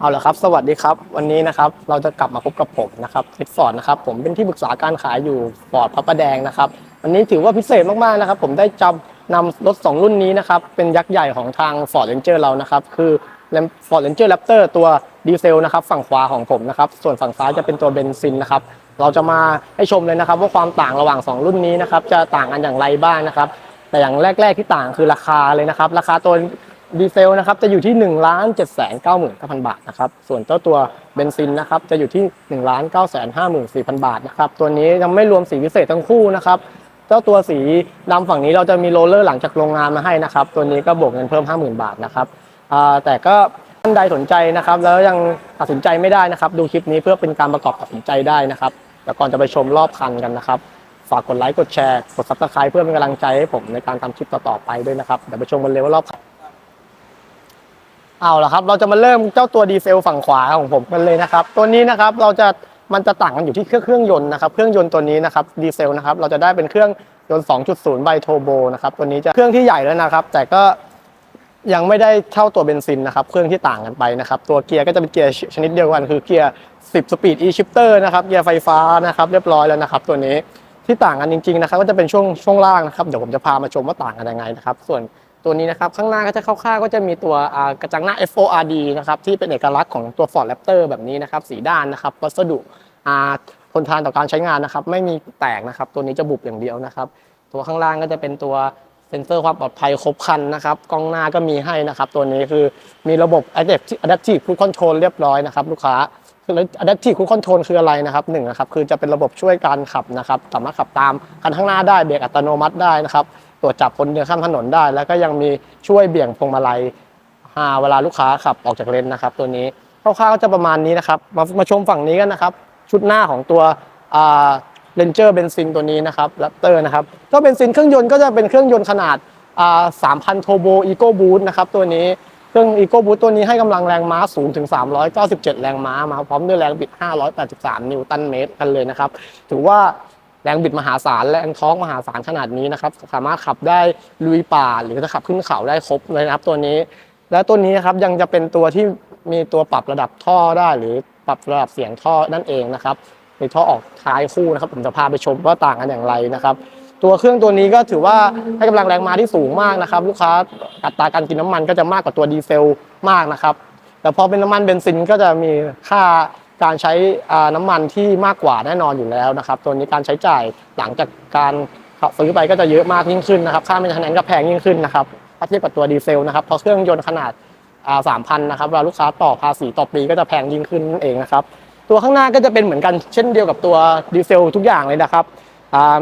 เอาละครับ สวัสดีครับ วันนี้นะครับ เราจะกลับมาพบกับผมนะครับฟิตฟอร์ดนะครับ ผมเป็นที่ปรึกษาการขายอยู่ฟอร์ดพระประแดงนะครับ วันนี้ถือว่าพิเศษมากๆนะครับ ผมได้จำนำรถ 2 รุ่นนี้นะครับ เป็นยักษ์ใหญ่ของทาง Ford Ranger เรานะครับ คือ Ford Ranger Raptor ตัวดีเซลนะครับ ฝั่งขวาของผมนะครับ ส่วนฝั่งซ้ายจะเป็นตัวเบนซินนะครับ เราจะมาให้ชมเลยนะครับ ว่าความต่างระหว่าง 2 รุ่นนี้นะครับ จะต่างกันอย่างไรบ้างนะครับ แต่อย่างแรก ๆที่ต่างคือราคาเลยนะครับ ราคาตัว ดีเซลนะครับจะอยู่ที่1นึ่งล้านเจ็ดแสนเก้าหมื่นเก้าพันบาทนะครับส่วนเจ้าตัวเบนซินนะครับจะอยู่ที่1นึ่งล้านเก้าแสนห้าหมื่นสี่พันบาทนะครับตัวนี้ยังไม่รวมสีพิเศษทั้งคู่นะครับเจ้าตัวสีดำฝั่งนี้เราจะมีโรลเลอร์หลังจากโรงงานมาให้นะครับตัวนี้ก็บวกเงินเพิ่ม 50,000 บาทนะครับแต่ก็ท่านใดสนใจนะครับ แล้วยังตัดสินใจไม่ได้นะครับ ดูคลิปนี้เพื่อเป็นการประกอบตัดสินใจได้นะครับแต่ก่อนจะไปชมรอบคันกันนะครับฝากกดไลค์กดแชร์กดซับสไคร b e เพื่อเป็นกำลังใจให้ผมในการทำคลิปต่อๆไปด้วยนะครับเดี๋ยวไปชมกันเลยว่ารอบคัน เอาละครับ เราจะมาเริ่มเจ้าตัวดีเซลฝั่งขวาของผมกันเลยนะครับ ตัวนี้นะครับเราจะมันจะต่างกันอยู่ที่เครื่องเครื่องยนต์นะครับ เครื่องยนต์ตัวนี้นะครับดีเซลนะครับเราจะได้เป็นเครื่องยนต์ 2.0 ไบโทโบนะครับ ตัวนี้จะเครื่องที่ใหญ่แล้วนะครับ แต่ก็ยังไม่ได้เท่าตัวเบนซินนะครับ เครื่องที่ต่างกันไปนะครับ ตัวเกียร์ก็จะเป็นเกียร์ชนิดเดียวกัน คือเกียร์ 10 Speed E Shifter นะครับ เกียร์ไฟฟ้านะครับ เรียบร้อยแล้วนะครับ ตัวนี้ที่ต่างกันจริงๆนะครับ ก็จะเป็นช่วงช่วงล่างนะครับ เดี๋ยวผมจะพามาชมว่าต่างกันยังไงนะครับ ส่วน ตัวนี้นะครับข้างหน้าก็จะคร่าวๆก็จะมีตัวกระจังหน้า FORD นะครับที่เป็นเอกลักษณ์ของตัว Ford Raptor แบบนี้นะครับสีด้านนะครับวัสดุทนทานต่อการใช้งานนะครับไม่มีแตกนะครับตัวนี้จะบุบอย่างเดียวนะครับตัวข้างล่างก็จะเป็นตัวเซ็นเซอร์ความปลอดภัยครบคันนะครับกล้องหน้าก็มีให้นะครับตัวนี้คือมีระบบ Adaptive Adaptive Cruise Control เรียบร้อยนะครับลูกค้าคือ adaptive cruise control คืออะไรนะครับหนึ่งนะครับคือจะเป็นระบบช่วยการขับนะครับสามารถขับตามคันข้างหน้าได้เบรกอัตโนมัติได้นะครับ ตรวจจับคนเดินข้ามถนนได้ แล้วก็ยังมีช่วยเบี่ยงพวงมาลัยหาเวลาลูกค้าขับออกจากเลนนะครับ ตัวนี้คร่าวๆก็จะประมาณนี้นะครับ มามาชมฝั่งนี้กันนะครับ ชุดหน้าของตัวเรนเจอร์เบนซินตัวนี้นะครับแรปเตอร์นะครับก็เบนซินเครื่องยนต์ก็จะเป็นเครื่องยนต์ขนาด3,000 Turbo Eco Boost นะครับตัวนี้เครื่อง Eco Boost ตัวนี้ให้กำลังแรงม้าสูงถึง 397 แรงม้ามาพร้อมด้วยแรงบิด 583 นิวตันเมตรกันเลยนะครับ ถือว่า แรงบิดมหาศาลแรงท้องมหาศาลขนาดนี้นะครับ สามารถขับได้ลุยป่าหรือจะขับขึ้นเขาได้ครบเลยนะครับตัวนี้ และตัวนี้นะครับยังจะเป็นตัวที่มีตัวปรับระดับท่อได้ หรือปรับระดับเสียงท่อนั่นเองนะครับมีท่อออกท้ายคู่นะครับผมจะพาไปชมว่าต่างกันอย่างไรนะครับ ตัวเครื่องตัวนี้ก็ถือว่าให้กำลังแรงม้าที่สูงมากนะครับ ลูกค้าอัตราการกินน้ำมันก็จะมากกว่าตัวดีเซลมากนะครับแต่พอเป็นน้ำมันเบนซินก็จะมีค่า การใช้น้ำมันที่มากกว่าแน่นอนอยู่แล้วนะครับตัวนี้การใช้จ่ายหลังจากการซื้อไปก็จะเยอะมากยิ่งขึ้นนะครับค่าไม่ทันแนนก็แพงยิ่งขึ้นนะครับถ้าเทียบกับตัวดีเซลนะครับเพราะเครื่องยนต์ขนาดสามพันนะครับเวลาลูกค้าต่อภาษีต่อปีก็จะแพงยิ่งขึ้นนั่นเองนะครับตัวข้างหน้าก็จะเป็นเหมือนกันเช่นเดียวกับตัวดีเซลทุกอย่างเลยนะครับ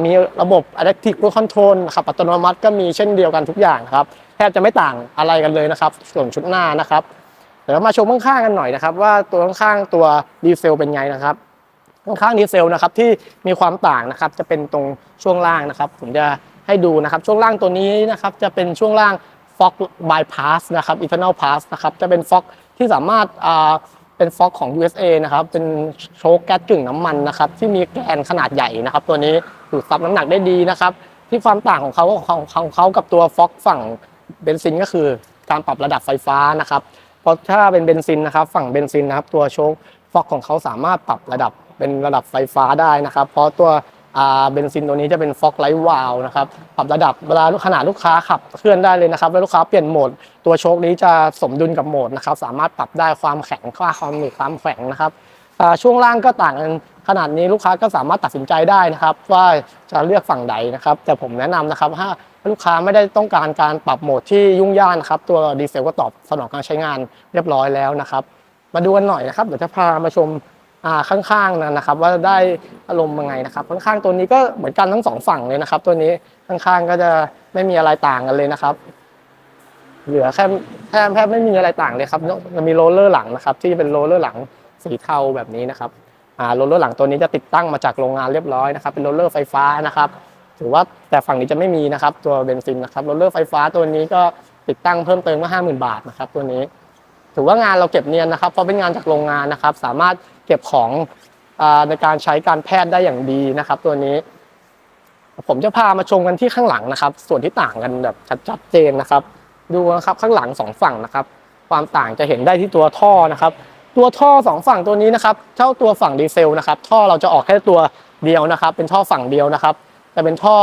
มีระบบ Adaptive Cruise Control ขับอัตโนมัติก็มีเช่นเดียวกันทุกอย่างครับแทบจะไม่ต่างอะไรกันเลยนะครับ ส่วนชุดหน้านะครับ เดี๋ยวมาชมข้างๆกันหน่อยนะครับ ว่าตัวข้างๆตัวดีเซลเป็นไงนะครับข้างๆดีเซลนะครับที่มีความต่างนะครับจะเป็นตรงช่วงล่างนะครับ ผมจะให้ดูนะครับช่วงล่างตัวนี้นะครับจะเป็นช่วงล่าง Fox Bypass นะครับ Internal Pass นะครับจะเป็น Fox ที่สามารถอ่าเป็นฟ็อกของ USA นะครับ เป็นโชคแก๊สกึ่งน้ำมันนะครับ ที่มีแกนขนาดใหญ่นะครับ ตัวนี้ดูดซับน้ำหนักได้ดีนะครับ ที่ความต่างของเขาของของเขากับตัวฟ็อกฝั่งเบนซินก็คือการปรับระดับไฟฟ้านะครับ ราะถ้าเป็นเบนซินนะครับฝั่งเบนซินนะครับตัวโช๊คฟ็อกของเขาสามารถปรับระดับเป็นระดับไฟฟ้าได้นะครับ เพราะตัวเบนซินตัวนี้จะเป็นฟ็อกไลท์วาลนะครับปรับระดับเวลาขนาดลูกค้าขับเคลื่อนได้เลยนะครับแล้วลูกค้าเปลี่ยนโหมด ตัวโช๊คนี้จะสมดุลกับโหมดนะครับสามารถปรับได้ความแข็งค่าความหนืดความแข็งนะครับช่วงล่างก็ต่างกันขนาดนี้ลูกค้าก็สามารถตัดสินใจได้นะครับ ว่าจะเลือกฝั่งใดนะครับ แต่ผมแนะนำนะครับถ้า ลูกค้าไม่ได้ต้องการการปรับโหมดที่ยุ่งยากนะครับ ตัวดีเซลก็ตอบสนองการใช้งานเรียบร้อยแล้วนะครับ มาดูกันหน่อยนะครับเดี๋ยวจะพามาชมข้างๆนะนะครับ ว่าได้อารมณ์ยังไงนะครับ ข้างๆตัวนี้ก็เหมือนกันทั้งสองฝั่งเลยนะครับ ตัวนี้ข้างๆก็จะไม่มีอะไรต่างกันเลยนะครับ เหลือแค่แทบแทบไม่มีอะไรต่างเลยครับจะมีโรลเลอร์หลังนะครับ ที่เป็นโรลเลอร์หลังสีเทาแบบนี้นะครับโรลเลอร์หลังตัวนี้จะติดตั้งมาจากโรงงานเรียบร้อยนะครับ เป็นโรลเลอร์ไฟฟ้านะครับ ถือว่าแต่ฝั่งนี้จะไม่มีนะครับตัวเบนซินนะครับโรลเลอร์ไฟฟ้าตัวนี้ก็ติดตั้งเพิ่มเติมก็ห้าหมื่นบาทนะครับตัวนี้ ถือว่างานเราเก็บเนียนนะครับเพราะเป็นงานจากโรงงานนะครับ สามารถเก็บของในการใช้การแพทย์ได้อย่างดีนะครับ ตัวนี้ ผมจะพามาชมกันที่ข้างหลังนะครับ ส่วนที่ต่างกันแบบชัดเจนนะครับ ดูนะครับข้างหลังสองฝั่งนะครับ ความต่างจะเห็นได้ที่ตัวท่อนะครับ ตัวท่อสองฝั่งตัวนี้นะครับเท่าตัวฝั่งดีเซลนะครับ ท่อเราจะออกแค่ตัวเดียวนะครับ เป็นท่อฝั่งเดียวนะครับ แต่เป็นท่อ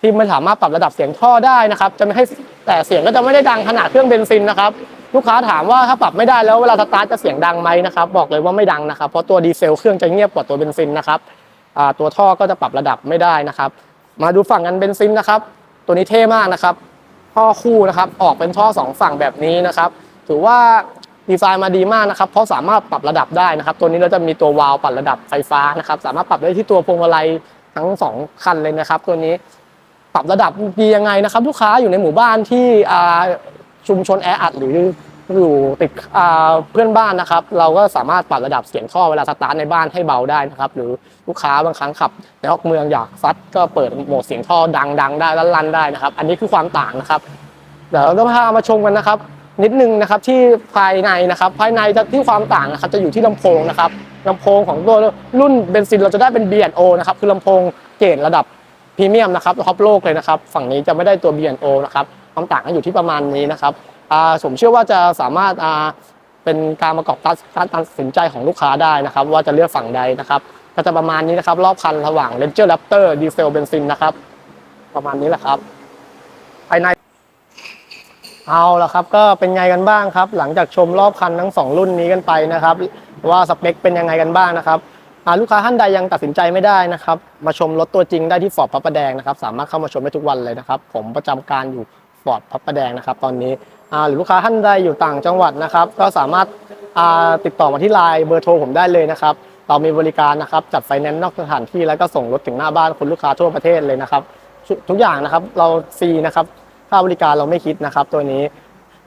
ที่ไม่สามารถปรับระดับเสียงท่อได้นะครับ จะไม่ให้แต่เสียงก็จะไม่ได้ดังขนาดเครื่องเบนซินนะครับ ลูกค้าถามว่าถ้าปรับไม่ได้แล้วเวลาสตาร์ทจะเสียงดังไหมนะครับ บอกเลยว่าไม่ดังนะครับ เพราะตัวดีเซลเครื่องจะเงียบกว่าตัวเบนซินนะครับตัวท่อก็จะปรับระดับไม่ได้นะครับ มาดูฝั่งกันเบนซินนะครับ ตัวนี้เท่มากนะครับท่อคู่นะครับ ออกเป็นท่อสองฝั่งแบบนี้นะครับ ถือว่าดีไซน์มาดีมากนะครับ เพราะสามารถปรับระดับได้นะครับ ตัวนี้เราจะมีตัววาล์วปรับระดับไฟฟ้านะครับ สามารถปรับได้ที่ตัวพวงมาลัย ทั้งสองคันเลยนะครับ ตัวนี้ปรับระดับดียังไงนะครับ ลูกค้าอยู่ในหมู่บ้านที่ชุมชนแออัดหรืออยู่ติดเพื่อนบ้านนะครับ เราก็สามารถปรับระดับเสียงท่อเวลาสตาร์ทในบ้านให้เบาได้นะครับ หรือลูกค้าบางครั้งขับในนอกเมืองอยากซัดก็เปิดโหมดเสียงท่อดัง ๆ ได้ลั่นๆได้นะครับ อันนี้คือความต่างนะครับเดี๋ยวเราก็พามาชมกันนะครับ นิดนึงนะครับที่ภายในนะครับ ภายในจะที่ความต่างนะครับจะอยู่ที่ลำโพงนะครับ ลำโพงของตัวรุ่นเบนซินเราจะได้เป็น B&O นะครับคือลำโพงเกรดระดับพรีเมียมนะครับท็อปโลกเลยนะครับฝั่งนี้จะไม่ได้ตัว B&O นะครับความต่างกันอยู่ที่ประมาณนี้นะครับผมเชื่อว่าจะสามารถเป็นการประกอบการตัดสินใจของลูกค้าได้นะครับ ว่าจะเลือกฝั่งใดนะครับก็จะประมาณนี้นะครับ รอบคันระหว่าง Ranger Raptor ดีเซลเบนซินนะครับ ประมาณนี้แหละครับภายในเอาละครับ ก็เป็นไงกันบ้างครับ หลังจากชมรอบคันทั้งสองรุ่นนี้กันไปนะครับ ว่าสเปคเป็นยังไงกันบ้างนะครับลูกค้าท่านใดยังตัดสินใจไม่ได้นะครับ มาชมรถตัวจริงได้ที่ฟอร์ดพระประแดงนะครับ สามารถเข้ามาชมได้ทุกวันเลยนะครับ ผมประจำการอยู่ฟอร์ดพระประแดงนะครับ ตอนนี้หรือลูกค้าท่านใดอยู่ต่างจังหวัดนะครับ ก็สามารถติดต่อมาที่ไลน์เบอร์โทรผมได้เลยนะครับ เรามีบริการนะครับจัดไฟแนนซ์นอกสถานที่แล้วก็ส่งรถถึงหน้าบ้านคุณลูกค้าทั่วประเทศเลยนะครับ ทุทุกอย่างนะครับเราฟรีนะครับค่าบริการเราไม่คิดนะครับ ตัวนี้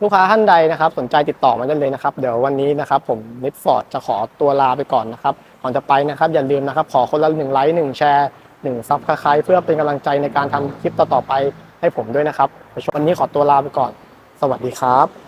ลูกค้าท่านใดนะครับ สนใจติดต่อมาได้เลยนะครับ เดี๋ยววันนี้นะครับ ผมนิดฟอร์ดจะขอตัวลาไปก่อนนะครับก่อนจะไปนะครับ อย่าลืมนะครับ ขอคนละหนึ่งไลค์หนึ่งแชร์หนึ่งซับสไครต์เพื่อเป็นกำลังใจในการทำคลิปต่อๆไปให้ผมด้วยนะครับวันนี้ขอตัวลาไปก่อน สวัสดีครับ